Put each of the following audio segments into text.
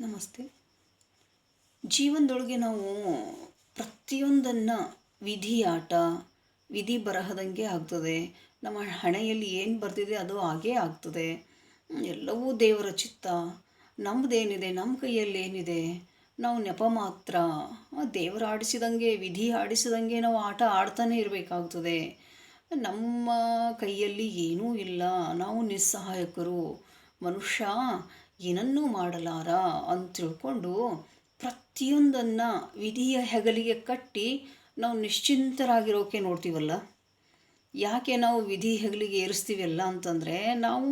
ನಮಸ್ತೆ. ಜೀವನದೊಳಗೆ ನಾವು ಪ್ರತಿಯೊಂದನ್ನು ವಿಧಿ ಆಟ ವಿಧಿ ಬರಹದಂಗೆ ಆಗ್ತದೆ. ನಮ್ಮ ಹಣೆಯಲ್ಲಿ ಏನು ಬರ್ತಿದೆ ಅದು ಹಾಗೇ ಆಗ್ತದೆ. ಎಲ್ಲವೂ ದೇವರ ಚಿತ್ತ ನಮ್ಮದೇನಿದೆ ನಮ್ಮ ಕೈಯಲ್ಲಿ ಏನಿದೆ, ನಾವು ನೆಪ ಮಾತ್ರ. ದೇವರು ಆಡಿಸಿದಂಗೆ, ವಿಧಿ ಆಡಿಸಿದಂಗೆ ನಾವು ಆಟ ಆಡ್ತಾನೆ ಇರಬೇಕಾಗ್ತದೆ. ನಮ್ಮ ಕೈಯಲ್ಲಿ ಏನೂ ಇಲ್ಲ. ನಾವು ನಿಸ್ಸಹಾಯಕರು. ಮನುಷ್ಯ ಏನನ್ನೂ ಮಾಡಲಾರ ಅಂತ ತಿಳ್ಕೊಂಡು ಪ್ರತಿಯೊಂದನ್ನು ವಿಧಿಯ ಹೆಗಲಿಗೆ ಕಟ್ಟಿ ನಾವು ನಿಶ್ಚಿಂತರಾಗಿರೋಕೆ ನೋಡ್ತೀವಲ್ಲ? ಯಾಕೆ ನಾವು ವಿಧಿ ಹೆಗಲಿಗೆ ಏರಿಸ್ತೀವಲ್ಲ ಅಂತಂದರೆ ನಾವು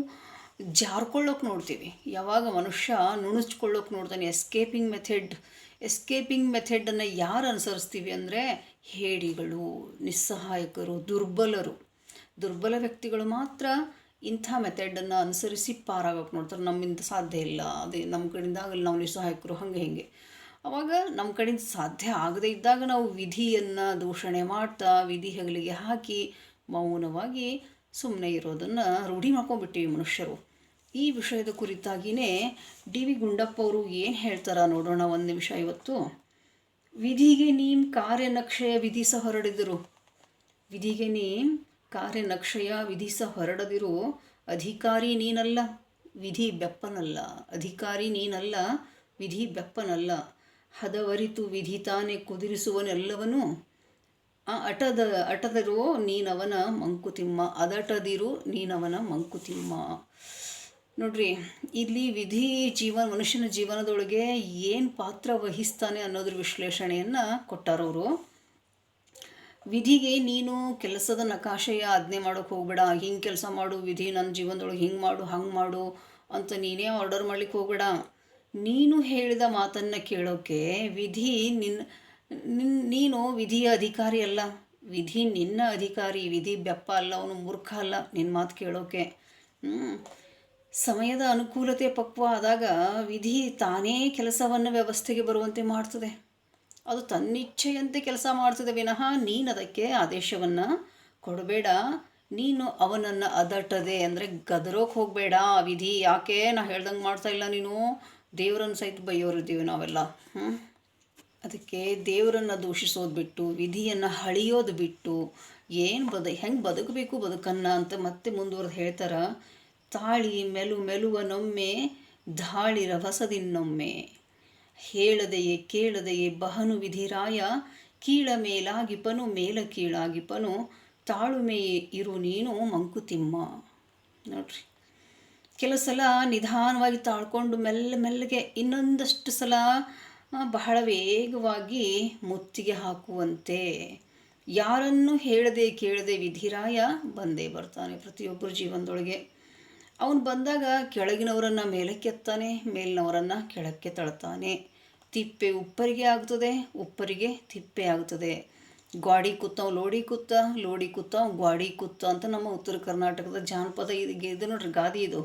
ಜಾರ್ಕೊಳ್ಳೋಕೆ ನೋಡ್ತೀವಿ. ಯಾವಾಗ ಮನುಷ್ಯ ನುಣುಚ್ಕೊಳ್ಳೋಕೆ ನೋಡ್ತಾನೆ ಎಸ್ಕೇಪಿಂಗ್ ಮೆಥೆಡ್ ಎಸ್ಕೇಪಿಂಗ್ ಮೆಥೆಡನ್ನು ಯಾರು ಅನುಸರಿಸ್ತೀವಿ ಅಂದರೆ ಹೇಡಿಗಳು, ನಿಸ್ಸಹಾಯಕರು, ದುರ್ಬಲರು. ದುರ್ಬಲ ವ್ಯಕ್ತಿಗಳು ಮಾತ್ರ ಇಂಥ ಮೆಥಡನ್ನು ಅನುಸರಿಸಿ ಪಾರಾಗೋಕೆ ನೋಡ್ತಾರೆ. ನಮ್ಮಿಂದ ಸಾಧ್ಯ ಇಲ್ಲ. ಅದೇ ನಮ್ಮ ಕಡೆಯಿಂದ ಆಗಲ್ಲ. ನಾವು ನಿಸ್ಸಹಾಯಕರು ಹಾಗೆ ಹೀಗೆ. ಅವಾಗ ನಮ್ಮ ಕಡೆಯಿಂದ ಸಾಧ್ಯ ಆಗದೇ ಇದ್ದಾಗ ನಾವು ವಿಧಿಯನ್ನು ದೂಷಣೆ ಮಾಡ್ತಾ, ವಿಧಿ ಹೆಗಲಿಗೆ ಹಾಕಿ ಮೌನವಾಗಿ ಸುಮ್ಮನೆ ಇರೋದನ್ನು ರೂಢಿ ಮಾಡ್ಕೊಂಡ್ಬಿಟ್ಟಿವಿ ಮನುಷ್ಯರು. ಈ ವಿಷಯದ ಕುರಿತಾಗಿಯೇ ಡಿ ವಿ ಗುಂಡಪ್ಪ ಅವರು ಏನು ಹೇಳ್ತಾರ ನೋಡೋಣ ಒಂದು ನಿಮಿಷ ಇವತ್ತು. ವಿಧಿಗೆ ನೀನು ಕಾರ್ಯನಕ್ಷೆಯ ವಿಧಿ ಸಹ ಹೊರಡಿದರು. ವಿಧಿಗೆ ನೀಂ ಕಾರ್ಯನಕ್ಷಯ ವಿಧಿಸ ಹೊರಡದಿರು, ಅಧಿಕಾರಿ ನೀನಲ್ಲ, ವಿಧಿ ಬೆಪ್ಪನಲ್ಲ, ಅಧಿಕಾರಿ ನೀನಲ್ಲ, ವಿಧಿ ಬೆಪ್ಪನಲ್ಲ. ಹದವರಿತು ವಿಧಿ ತಾನೇ ಕುದುರಿಸುವನೆಲ್ಲವನು ಆ ಅಟದ, ಅಟದಿರೋ ನೀನವನ ಮಂಕುತಿಮ್ಮ, ಅದಟದಿರು ನೀನವನ ಮಂಕುತಿಮ್ಮ. ನೋಡ್ರಿ, ಇಲ್ಲಿ ವಿಧಿ ಜೀವನ, ಮನುಷ್ಯನ ಜೀವನದೊಳಗೆ ಏನು ಪಾತ್ರ ವಹಿಸ್ತಾನೆ ಅನ್ನೋದ್ರ ವಿಶ್ಲೇಷಣೆಯನ್ನು ಕೊಟ್ಟಾರವರು. ವಿಧಿಗೆ ನೀನು ಕೆಲಸದ ನಕಾಶೆಯ ಆಜ್ಞೆ ಮಾಡೋಕೆ ಹೋಗ್ಬೇಡ. ಹಿಂಗೆ ಕೆಲಸ ಮಾಡು, ವಿಧಿ ನನ್ನ ಜೀವನದೊಳಗೆ ಹಿಂಗೆ ಮಾಡು, ಹಂಗೆ ಮಾಡು ಅಂತ ನೀನೇ ಆರ್ಡರ್ ಮಾಡ್ಲಿಕ್ಕೆ ಹೋಗ್ಬೇಡ. ನೀನು ಹೇಳಿದ ಮಾತನ್ನು ಕೇಳೋಕ್ಕೆ ವಿಧಿ ನಿನ್ನ ನಿನ್, ನೀನು ವಿಧಿಯ ಅಧಿಕಾರಿ ಅಲ್ಲ. ವಿಧಿ ನಿನ್ನ ಅಧಿಕಾರಿ, ವಿಧಿ ಬೆಪ್ಪ ಅಲ್ಲ, ಅವನು ಮೂರ್ಖ ಅಲ್ಲ ನಿನ್ನ ಮಾತು ಕೇಳೋಕೆ. ಸಮಯದ ಅನುಕೂಲತೆ ಪಕ್ವ ಆದಾಗ ವಿಧಿ ತಾನೇ ಕೆಲಸವನ್ನು ವ್ಯವಸ್ಥೆಗೆ ಬರುವಂತೆ ಮಾಡ್ತದೆ. ಅದು ತನ್ನಿಚ್ಛೆಯಂತೆ ಕೆಲಸ ಮಾಡ್ತದೆ ವಿನಃ ನೀನು ಅದಕ್ಕೆ ಆದೇಶವನ್ನು ಕೊಡಬೇಡ. ನೀನು ಅವನನ್ನು ಅದಟದೆ ಅಂದರೆ ಗದರೋಕೆ ಹೋಗಬೇಡ ವಿಧಿ. ಯಾಕೆ? ನಾ ಹೇಳ್ದಂಗೆ ಮಾಡ್ತಾ ಇಲ್ಲ ನೀನು. ದೇವರನ್ನು ಸಹಿತ ಬೈಯೋರಿದ್ದೀವಿ ನಾವೆಲ್ಲ. ಹ್ಞೂ ಅದಕ್ಕೆ ದೇವರನ್ನು ದೂಷಿಸೋದು ಬಿಟ್ಟು, ವಿಧಿಯನ್ನು ಹಳಿಯೋದು ಬಿಟ್ಟು ಏನು ಬದ, ಹೆಂಗೆ ಬದುಕಬೇಕು ಬದುಕನ್ನು ಅಂತ ಮತ್ತೆ ಮುಂದುವರೆದು ಹೇಳ್ತಾರೆ. ತಾಳಿ ಮೆಲು ಮೆಲುವನೊಮ್ಮೆ ಧಾಳಿ ರಭಸದಿನ್ನೊಮ್ಮೆ ಹೇಳದೆಯೇ ಕೇಳದೆಯೇ ಬಹನು ವಿಧಿರಾಯ, ಕೀಳ ಮೇಲಾಗಿಪನು, ಮೇಲ ಕೀಳಾಗಿಪನು, ತಾಳುಮೆಯೇ ಇರು ನೀನು ಮಂಕುತಿಮ್ಮ. ನೋಡ್ರಿ. ಕೆಲವು ಸಲ ನಿಧಾನವಾಗಿ ತಾಳ್ಕೊಂಡು ಮೆಲ್ಲ ಮೆಲ್ಲಗೆ ಇನ್ನೊಂದಷ್ಟು ಸಲ ಬಹಳ ವೇಗವಾಗಿ ಮುತ್ತಿಗೆ ಹಾಕುವಂತೆ. ಯಾರನ್ನು ಹೇಳದೆ ಕೇಳದೆ ವಿಧಿರಾಯ ಬಂದೇ ಬರ್ತಾನೆ ಪ್ರತಿಯೊಬ್ಬರ ಜೀವನದೊಳಗೆ. ಅವನು ಬಂದಾಗ ಕೆಳಗಿನವರನ್ನು ಮೇಲಕ್ಕೆತ್ತಾನೆ, ಮೇಲಿನವರನ್ನು ಕೆಳಕ್ಕೆ ತಳ್ತಾನೆ. ತಿಪ್ಪೆ ಉಪ್ಪರಿಗೆ ಆಗ್ತದೆ ಉಪ್ಪರಿಗೆ ತಿಪ್ಪೆ ಆಗ್ತದೆ ಗ್ವಾಡಿ ಕುತ್ತ ಲೋಡಿ ಕುತ್ತ ಲೋಡಿ ಕುತ್ತ ಗ್ವಾಡಿ ಕುತ್ತ ಅಂತ ನಮ್ಮ ಉತ್ತರ ಕರ್ನಾಟಕದ ಜಾನಪದ ಇದು ಇದು ನೋಡ್ರಿ ಗಾದಿ ಇದು.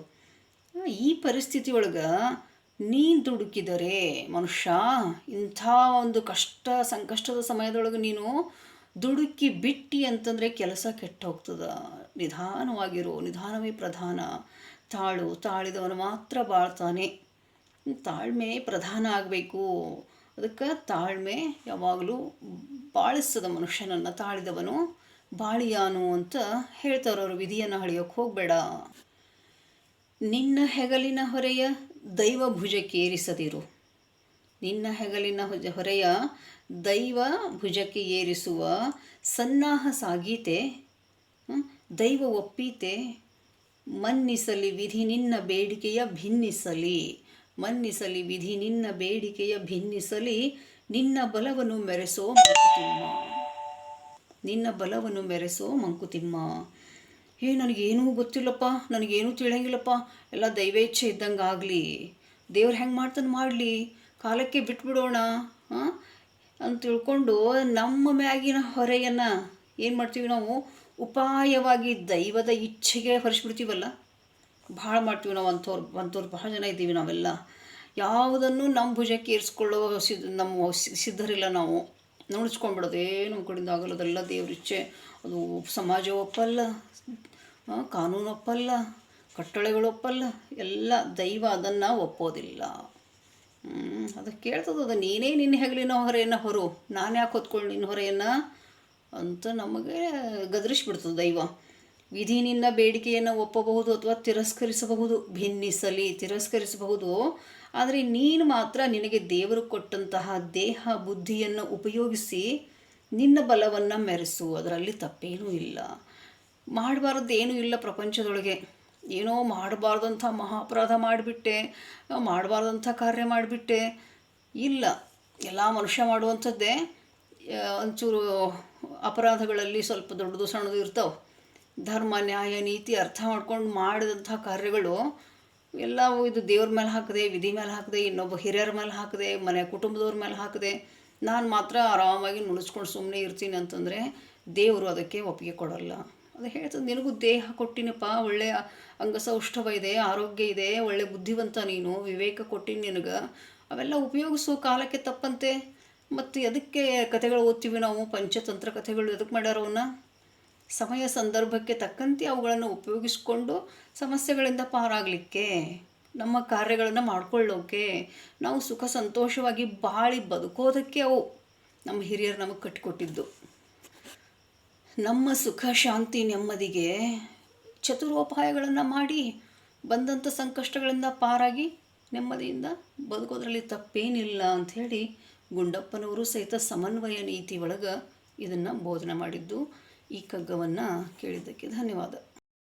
ಈ ಪರಿಸ್ಥಿತಿ ಒಳಗೆ ನೀನು ದುಡುಕಿದರೆ ಮನುಷ್ಯ ಇಂಥ ಒಂದು ಕಷ್ಟ, ಸಂಕಷ್ಟದ ಸಮಯದೊಳಗೆ ನೀನು ದುಡುಕಿ ಬಿಟ್ಟಿ ಅಂತಂದರೆ ಕೆಲಸ ಕೆಟ್ಟ ಹೋಗ್ತದ ನಿಧಾನವಾಗಿರೋ, ನಿಧಾನವೇ ಪ್ರಧಾನ. ತಾಳು, ತಾಳಿದವನು ಮಾತ್ರ ಬಾಳ್ತಾನೆ. ತಾಳ್ಮೆ ಪ್ರಧಾನ ಆಗಬೇಕು. ಅದಕ್ಕೆ ತಾಳ್ಮೆ ಯಾವಾಗಲೂ ಬಾಳಿಸ್ತದ ಮನುಷ್ಯನನ್ನು, ತಾಳಿದವನು ಬಾಳಿಯಾನು ಅಂತ ಹೇಳ್ತಾರವರು ವಿಧಿಯನ್ನು ಹಳಿಯೋಕೆ ಹೋಗಬೇಡ. ನಿನ್ನ ಹೆಗಲಿನ ಹೊರೆಯ ದೈವ ಭುಜಕ್ಕೇರಿಸದಿರು ನಿನ್ನ ಹೆಗಲಿನ ಹೊರೆಯ ದೈವ ಭುಜಕ್ಕೆ ಏರಿಸುವ ಸನ್ನಾಹ ಸಾಗೀತೆ ದೈವ ಒಪ್ಪೀತೆ, ಮನ್ನಿಸಲಿ ವಿಧಿ ನಿನ್ನ ಬೇಡಿಕೆಯ ಭಿನ್ನಿಸಲಿ, ಮನ್ನಿಸಲಿ ವಿಧಿ ನಿನ್ನ ಬೇಡಿಕೆಯ ಭಿನ್ನಿಸಲಿ, ನಿನ್ನ ಬಲವನ್ನು ಮೆರೆಸೋ ಮಂಕುತಿಮ್ಮ. ನಿನ್ನ ಬಲವನ್ನು ಮೆರೆಸೋ ಮಂಕುತಿಮ್ಮ. ಏ, ನನಗೇನೂ ಗೊತ್ತಿಲ್ಲಪ್ಪ, ನನಗೇನೂ ತಿಳಿಯಂಗಿಲ್ಲಪ್ಪ. ಎಲ್ಲ ದೈವೇಚ್ಛೆ ಇದ್ದಂಗೆ ಆಗಲಿ ದೇವ್ರು ಹೆಂಗೆ ಮಾಡ್ತಾನೆ ಮಾಡಲಿ? ಕಾಲಕ್ಕೆ ಬಿಟ್ಬಿಡೋಣ ಅಂತ ತಿಳ್ಕೊಂಡು ನಮ್ಮ ಮ್ಯಾಗಿನ ಹೊರೆಯನ್ನು ಏನು ಮಾಡ್ತೀವಿ ನಾವು? ಉಪಾಯವಾಗಿ ದೈವದ ಇಚ್ಛೆಗೆ ಹೊರಿಸ್ಬಿಡ್ತೀವಲ್ಲ? ಭಾಳ ಮಾಡ್ತೀವಿ ನಾವು ಅಂಥವ್ರು ಅಂಥವ್ರು ಭಾಳ ಜನ ಇದ್ದೀವಿ ನಾವೆಲ್ಲ. ಯಾವುದನ್ನು ನಮ್ಮ ಭುಜಕ್ಕೆ ಏರಿಸ್ಕೊಳ್ಳೋ ಸಿದ್ಧ ನಮ್ಮ ಸಿದ್ಧರಿಲ್ಲ ನಾವು. ನೋಡಿಸ್ಕೊಂಡ್ಬಿಡೋದು ಏನು ನಮ್ಮ ಕಡೆಯಿಂದ ಆಗಲ್ಲ, ಅದೆಲ್ಲ ದೇವ್ರ ಇಚ್ಛೆ. ಅದು ಸಮಾಜ ಒಪ್ಪಲ್ಲ ಕಾನೂನು ಒಪ್ಪಲ್ಲ, ಕಟ್ಟಳೆಗಳು ಒಪ್ಪಲ್ಲ, ಎಲ್ಲ ದೈವ ಅದನ್ನು ಒಪ್ಪೋದಿಲ್ಲ. ಅದು ಕೇಳ್ತದ ಅದು. ನೀನೇ ನಿನ್ನ ಹೆಗಲಿನ ಹೊರೆಯನ್ನು ಹೊರು. ನಾನು ಯಾಕೆ ಹೊತ್ಕೊಂಡು ನಿನ್ನ ಹೊರೆಯನ್ನು ಅಂತ ನಮಗೆ ಗದರಿಸ್ಬಿಡ್ತದೆ ದೈವ. ವಿಧಿ ನಿನ್ನ ಬೇಡಿಕೆಯನ್ನು ಒಪ್ಪಬಹುದು ಅಥವಾ ತಿರಸ್ಕರಿಸಬಹುದು. ಭಿನ್ನಿಸಲಿ ತಿರಸ್ಕರಿಸಬಹುದು. ಆದರೆ ನೀನು ಮಾತ್ರ ನಿನಗೆ ದೇವರು ಕೊಟ್ಟಂತಹ ದೇಹ ಬುದ್ಧಿಯನ್ನು ಉಪಯೋಗಿಸಿ ನಿನ್ನ ಬಲವನ್ನು ಮೆರೆಸು. ಅದರಲ್ಲಿ ತಪ್ಪೇನೂ ಇಲ್ಲ. ಮಾಡಬಾರ್ದು ಏನೂ ಇಲ್ಲ ಪ್ರಪಂಚದೊಳಗೆ. ಏನೋ ಮಾಡಬಾರ್ದಂಥ ಮಹಾಪರಾಧ ಮಾಡಿಬಿಟ್ಟೆ ಮಾಡಬಾರ್ದಂಥ ಕಾರ್ಯ ಮಾಡಿಬಿಟ್ಟೆ. ಇಲ್ಲ, ಎಲ್ಲ ಮನುಷ್ಯ ಮಾಡುವಂಥದ್ದೇ ಒಂಚೂರು ಅಪರಾಧಗಳಲ್ಲಿ ಸ್ವಲ್ಪ ದೊಡ್ಡದು ಸಣ್ಣದು ಇರ್ತಾವೆ. ಧರ್ಮ, ನ್ಯಾಯ, ನೀತಿ, ಅರ್ಥ ಮಾಡ್ಕೊಂಡು ಮಾಡಿದಂಥ ಕಾರ್ಯಗಳು ಎಲ್ಲವೂ ಇದು ದೇವ್ರ ಮೇಲೆ ಹಾಕಿದೆ, ವಿಧಿ ಮೇಲೆ ಹಾಕಿದೆ, ಇನ್ನೊಬ್ಬ ಹಿರಿಯರ ಮೇಲೆ ಹಾಕಿದೆ, ಮನೆ ಕುಟುಂಬದವ್ರ ಮೇಲೆ ಹಾಕಿದೆ, ನಾನು ಮಾತ್ರ ಆರಾಮಾಗಿ ನುಡಿಸ್ಕೊಂಡು ಸುಮ್ಮನೆ ಇರ್ತೀನಿ ಅಂತಂದರೆ ದೇವರು ಅದಕ್ಕೆ ಒಪ್ಪಿಗೆ ಕೊಡಲ್ಲ. ಅದು ಹೇಳ್ತದೆ ನಿನಗೂ ದೇಹ ಕೊಟ್ಟಿನಪ್ಪ ಒಳ್ಳೆಯ ಅಂಗಸೌಷ್ಠವ ಇದೆ, ಆರೋಗ್ಯ ಇದೆ, ಒಳ್ಳೆ ಬುದ್ಧಿವಂತ ನೀನು, ವಿವೇಕ ಕೊಟ್ಟಿನ ನಿನಗೆ. ಅವೆಲ್ಲ ಉಪಯೋಗಿಸೋ ಕಾಲಕ್ಕೆ ತಪ್ಪಂತೆ ಮತ್ತು ಎದಕ್ಕೆ ಕಥೆಗಳು ಓದ್ತೀವಿ ನಾವು? ಪಂಚತಂತ್ರ ಕಥೆಗಳು ಎದಕ್ಕೆ ಮಾಡ್ಯಾರ ಅವನ್ನ ಸಮಯ ಸಂದರ್ಭಕ್ಕೆ ತಕ್ಕಂತೆ ಅವುಗಳನ್ನು ಉಪಯೋಗಿಸ್ಕೊಂಡು ಸಮಸ್ಯೆಗಳಿಂದ ಪಾರಾಗಲಿಕ್ಕೆ, ನಮ್ಮ ಕಾರ್ಯಗಳನ್ನು ಮಾಡ್ಕೊಳ್ಳೋಕೆ. ನಾವು ಸುಖ ಸಂತೋಷವಾಗಿ ಬಾಳಿ ಬದುಕೋದಕ್ಕೆ ಅವು ನಮ್ಮ ಹಿರಿಯರು ನಮಗೆ ಕಟ್ಟಿಕೊಟ್ಟಿದ್ದು ನಮ್ಮ ಸುಖ, ಶಾಂತಿ ನೆಮ್ಮದಿಗೆ ಚತುರೋಪಾಯಗಳನ್ನು ಮಾಡಿ ಬಂದಂಥ ಸಂಕಷ್ಟಗಳಿಂದ ಪಾರಾಗಿ ನೆಮ್ಮದಿಯಿಂದ ಬದುಕೋದ್ರಲ್ಲಿ ತಪ್ಪೇನಿಲ್ಲ ಅಂಥೇಳಿ ಗುಂಡಪ್ಪನವರು ಸಹಿತ ಸಮನ್ವಯ ನೀತಿ ಒಳಗೆ ಇದನ್ನು ಬೋಧನೆ ಮಾಡಿದ್ದು ಈ ಕಗ್ಗವನ್ನು ಕೇಳಿದ್ದಕ್ಕೆ ಧನ್ಯವಾದ.